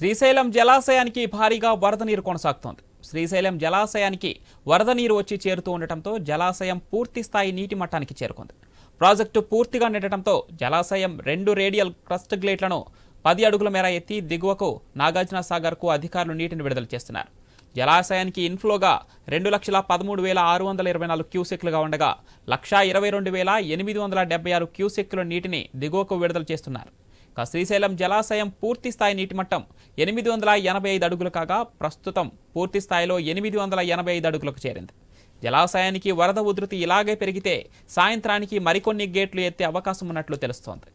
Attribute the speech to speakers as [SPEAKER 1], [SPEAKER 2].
[SPEAKER 1] శ్రీశైలం జలాశయానికి భారీగా వరద నీరు కొనసాగుతోంది. శ్రీశైలం జలాశయానికి వరద నీరు వచ్చి చేరుతూ ఉండటంతో జలాశయం పూర్తి స్థాయి నీటి మట్టానికి చేరుకుంది. ప్రాజెక్టు పూర్తిగా నిండటంతో జలాశయం రెండు రేడియల్ క్రస్ట్ గ్లేట్లను పది అడుగుల మేర ఎత్తి దిగువకు నాగార్జున సాగర్కు అధికారులు నీటిని విడుదల చేస్తున్నారు. జలాశయానికి ఇన్ఫ్లోగా రెండు లక్షల పదమూడు వేల ఆరు వందల ఇరవై నాలుగు క్యూసెక్లుగా ఉండగా లక్షా ఇరవై రెండు వేల ఎనిమిది వందల డెబ్బై ఆరు క్యూసెక్కుల నీటిని దిగువకు విడుదల చేస్తున్నారు. శ్రీశైలం జలాశయం పూర్తి స్థాయి నీటి మట్టం ఎనిమిది వందల ఎనభై ఐదు అడుగులు కాగా ప్రస్తుతం పూర్తి స్థాయిలో ఎనిమిది వందల ఎనభై ఐదు అడుగులకు చేరింది. జలాశయానికి వరద ఉధృతి ఇలాగే పెరిగితే సాయంత్రానికి మరికొన్ని గేట్లు ఎత్తే అవకాశం ఉన్నట్లు తెలుస్తోంది.